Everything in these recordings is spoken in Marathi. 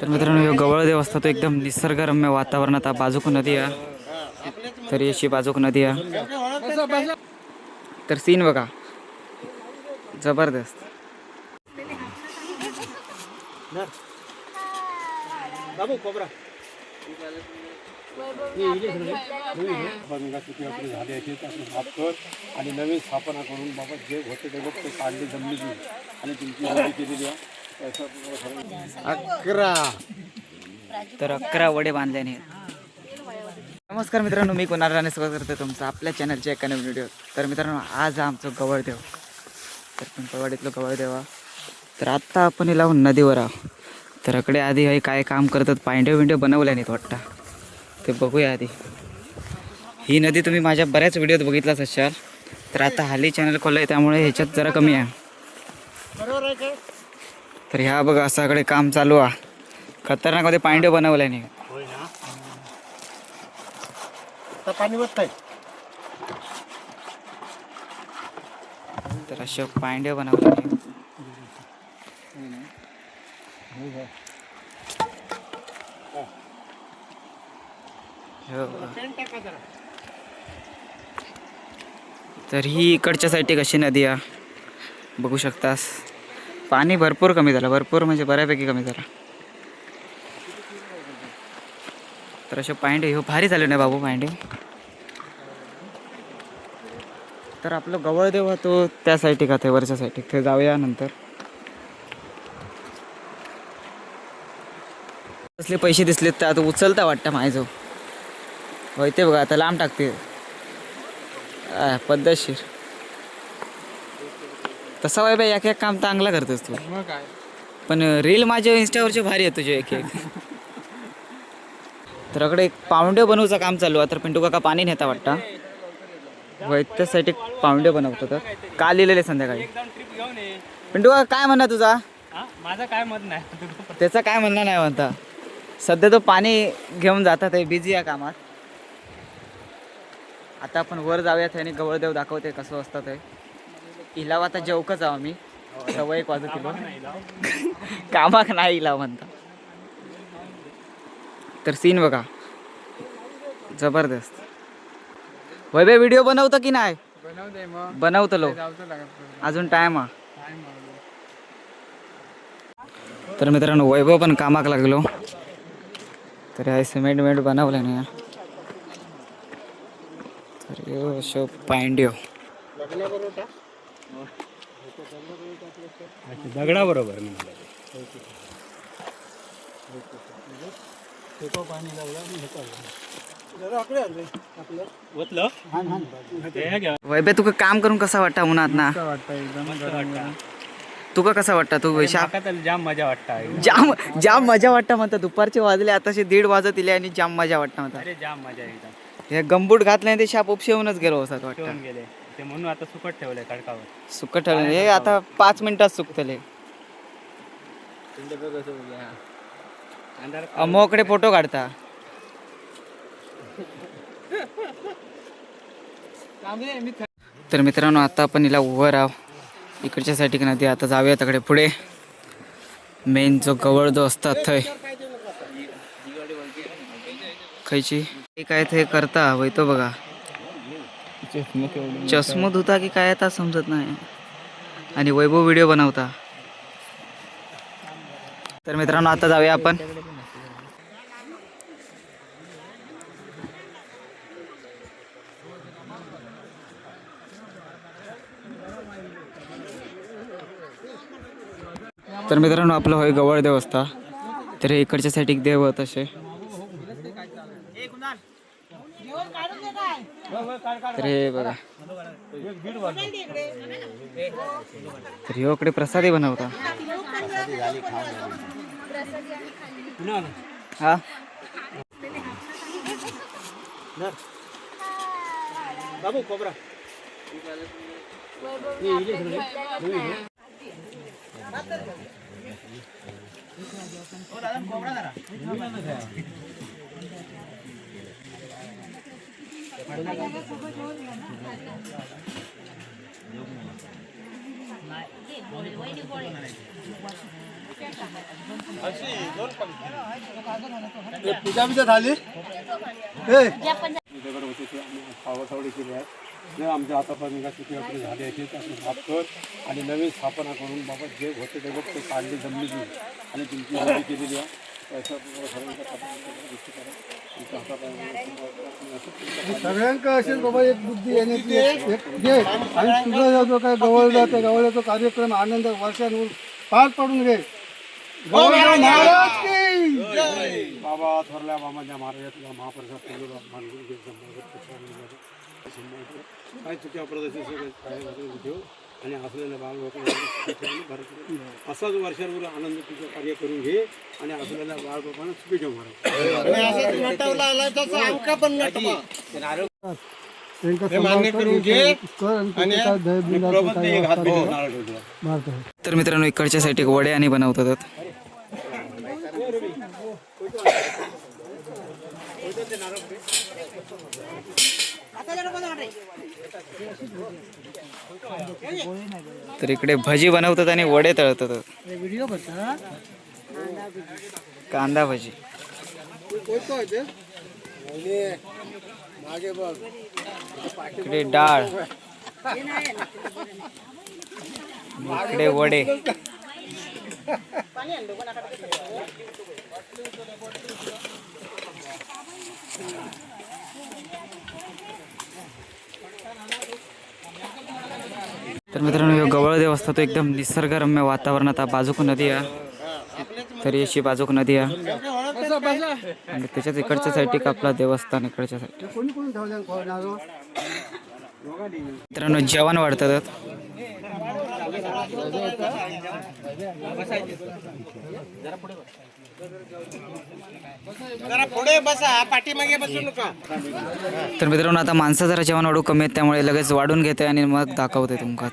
तर मित्रांनो गवळ देव असता तो एकदम निसर्गरम्य वातावरणात बाजूक नदी आहे. तरी अशी बाजूक नदी आहे. तर सीन बघा. जबरदस्त. बाबू कोबरा झाली साफ कर. आणि नवीन स्थापना करून बाबा जे होते ते बघ ते काढले जमिनीतून. आणि तुमची केलेली अकरा. तर अकरा वडे बांधल्याने नमस्कार मित्रांनो मी कुणाल राणे स्वागत करतो तुमचं आपल्या चॅनलच्या एका नवीन व्हिडिओ तर मित्रांनो आज आमचं गवळदेव. तर पिंपळवाडीतलं गवळदेव. आहे. तर आत्ता आपण हे लावून नदीवर आहो तर अकडे आधी हे काय काम करतात पांडे विंडे बनवल्या नाहीत वाटतं. ते बघूया आधी. ही नदी तुम्ही माझ्या बऱ्याच व्हिडिओत बघितलाच असाल. तर आता हाली चॅनल खोललं आहे त्यामुळे ह्याच्यात जरा कमी आहे. तर ह्या बघा असाकडे काम चालू आहे. खतरनाकमध्ये पांडे बनवल्या नाही. पाणी आहे तर अशा पांड्या बनवल्या नाही हो बघा. हो. तर ही इकडच्या साईडची कशी नदी आहे? बघू शकतास. पाणी भरपूर कमी झालं. भरपूर म्हणजे बऱ्यापैकी कमी झालं. तर असे पांडे हो भारी झाले ना बाबू पांडे तर आपलं गवळदेव हा तो त्या साईडे का ते वरच्या साईडे ते जाऊया नंतर. कसले पैसे दिसलेत तर आता उचलता वाटतं माझं होय ते बघा आता लांब टाकते. पद्धतशीर. तसा वाय बाई एक एक काम चांगला करतोस तू. पण रील माझ्या इंस्टावरचे भारी आहे तुझे एक एक तर अकडे एक पाऊंडे बनवूचं काम चालू आहे. तर पिंटू काका पाणी नेता वाटतं. वैद्यासाठी पाऊंडे बनवतो तर. का लिहिलेले संध्याकाळी. पिंटू काका काय म्हणणं तुझा? माझं काय मत नाही. त्याचं काय म्हणणं नाही म्हणता. सध्या तो पाणी घेऊन जातात बिझी या कामात. आता आपण वर जाऊयात आणि गवळदेव दाखवते कसं असतं ते. इलाव आता जेवकच आहो आम्ही सवय एक वाजत किलो कामाक नाही इलाव म्हणता. तर सीन बघा. जबरदस्त. वैभव व्हिडिओ बनवतं की नाही? बनवते लो. अजून टाइम हा तर मित्रांनो वैभव पण कामाक लागलो. तर हे सिमेंट वेमेंट बनवलं ना ह्यो अशो पांड्यो दगडा बरोबर वैभव तुका काम करून कसा वाटता उन्हात ना? वाटतं एकदम तुका कसा वाटता तू जाम मजा वाटतं. जाम जाम मजा वाटता म्हणता. दुपारचे वाजले आताशे दीड वाजत इले आणि जाम मजा वाटता म्हणता. अरे जाम मजा एकदम. हे गंबूट घातलं ते शाप उपशेवूनच गेलो असत वाटतं. ठेवून गेले. ते म्हणून आता सुकट ठेवलंय खडकावर. सुकट ठेवलं हे आता पाच मिनिटात सुकतले अंधार अमोकडे फोटो काढता. तर मित्रांनो आता आपण हिला उभं राव इकडच्या साठी नदी आता जाऊया तिकडे पुढे. मेन जो गवळ जो असतात थंय खयची? काय ते करता वय तो बघा. चष्मो धुता की काय आता समजत नाही. आणि वैभव व्हिडिओ बनवता. तर मित्रांनो आता जाऊया आपण. तर मित्रांनो आपलं होय गवळ देव असता तर इकडच्या साईड एक देव आहेत असे. तर हे बघा. तर ह्यो इकडे प्रसादी बनवता. हा? बाबू कोबरा पूजा बिजा झाली? दगड आम्ही केली आहे. आमच्या आतापर्यंत किती चुकी झाली आहे. तर साफ कर आणि नवीन स्थापना करून बाबा जे होते दगड ते काढली जमली आणि तुमची केलेली आहे. त्याच्या सर्वांच्या गोष्टी करा. सगळ्यांका असेल बाबा एक बुद्धी येण्याची एक घे आणि तुझा जो काय गवळला त्या गवळ्याचा कार्यक्रम आनंद वर्षानुवर पार पडून घे. की. बाबा थोरल्या बाबांच्या महाराजातला महाप्रसाद घेत काय चुक्या प्रदर्शन सगळं? काय ठेव आणि असलेल्या बाळ भरत असाच वर्षावर आनंद तुझं कार्य करून घे आणि असलेल्या बाळ बाबांना चुकी ठेव महाराज तर मित्रांनो इकडच्या एक वडे आणि बनवतात. तर इकडे भजी बनवतात आणि वडे तळतात. कांदा भजी. इकडे डाळ. इकडे वडे. तर मित्रांनो गवळ देवस्थान तो एकदम निसर्गरम्य वातावरणात हा बाजूक नदी आहे. तरी अशी बाजूक नदी आहे. आणि त्याच्याच इकडच्या साईड आपला देवस्थान इकडच्या साईड मित्रांनो जेवण वाढतात. तर मित्रांनो आता माणसं जरा जेवण वाढू कमी आहेत त्यामुळे लगेच वाढून घेते आणि मग दाखवते तुमका.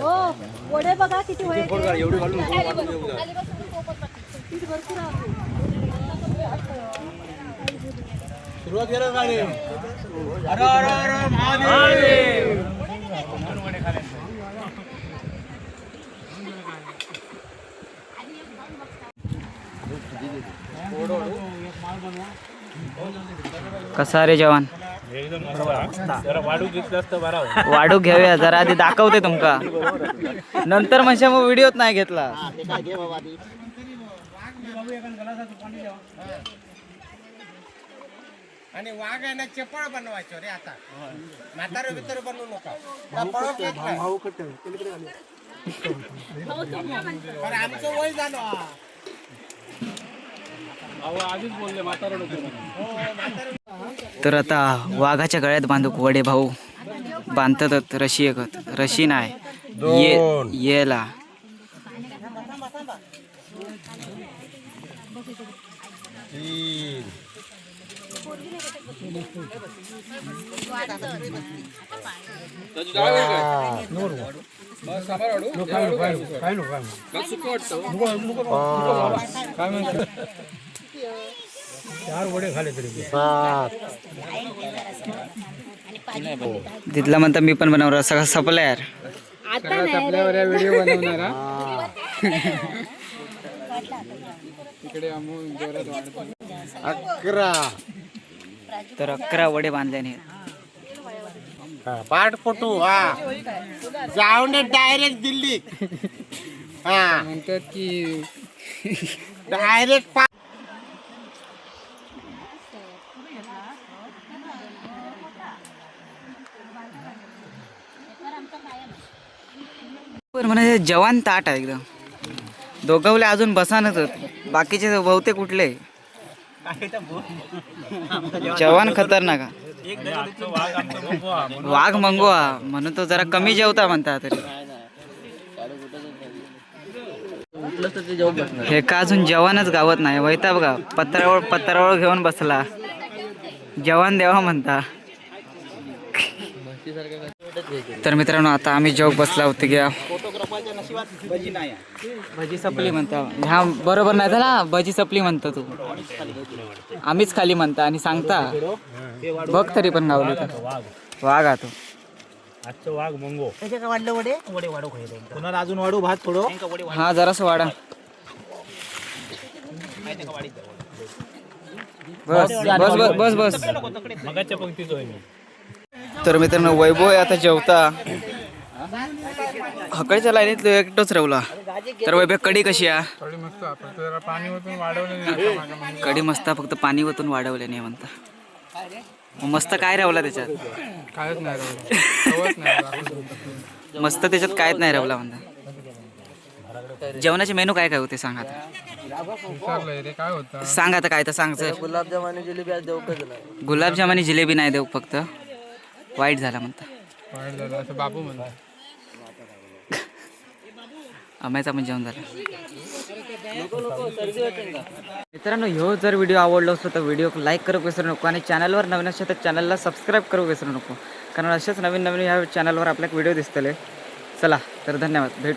हो वडे बघा किती वडे सुरुवात केलं गाडी अरे अरे अरे महादेव. ओढ ओढ माल बनवा घेतलं असतं बरा वाढू घेऊया जरा आधी दाखवते तुमका. नंतर म्हणजे मग व्हिडिओत नाही घेतला. आणि वाघ आहे ना चपळ बनवायचो रे आता. म्हातारे बितर बनवू नका. आमचं वय झालं. तर आता वाघाच्या गळ्यात बांधूक वडे भाऊ बांधतात रशी एकत रशी नाही ये येला तिथला म्हणता मी पण बनवणार सगळं सपला यार. अकरा. तर अकरा वडे बांधल्याने पाठपोटू हा. जाऊन डायरेक्ट दिल्ली. हा. म्हणतात की डायरेक्ट पा पण जवान ताट आहे एकदम. दोघवले अजून बसानच बाकीचे बहुतेक कुठले जवान खतरनाक वाघ मंगवा म्हणून तो जरा कमी जेवता म्हणता तरी. हे का अजून जवानच गावत नाही वैताब गाव पत्रावळ पत्रावळ घेऊन बसला. जवान देवा म्हणता. तर मित्रांनो आता आम्ही जेव्हा बसला होती घ्या. भजी सपली म्हणता. ह्या बरोबर नाही झाला? भजी सपली म्हणतो तू. आम्हीच खाली म्हणता आणि सांगता. बघ तरी पण गावली तर वाघ हा तू. आजचं वाघ मंगो. पुन्हा अजून वाढू? भात थोडं हा जरासं वाडा बस बस बस बस. बस मगाच्या पंक्तीचो आहे मी. तर मित्रांनो वैभव आहे आता जेवता. हकडच्या लाईनीत एकटोच राहुला. तर वैभव कडी कशी आहे? कडी मस्त फक्त पाणी ओतून वाढवले नाही म्हणता. मग मस्त काय रावला त्याच्यात? मस्त त्याच्यात कायच नाही रावला म्हणता. जेवणाचे मेनू काय काय होते सांग आता. सांग आता काय तर सांग गुलाबजाम आणि जिलेबी आज देऊ गुलाबजाम आणि जिलेबी नाही देऊ फक्त. वाईट झाला म्हणता. अमायचा पण जेवण झालं. मित्रांनो ह्यो जर व्हिडिओ आवडला असतो तर व्हिडिओ लाईक करू विसरू नको आणि चॅनलवर नवीन असेल तर चॅनलला सबस्क्राईब करू विसरू नको. कारण असेच नवीन नवीन ह्या चॅनलवर आपल्याला व्हिडिओ दिसतले चला तर धन्यवाद. भेट.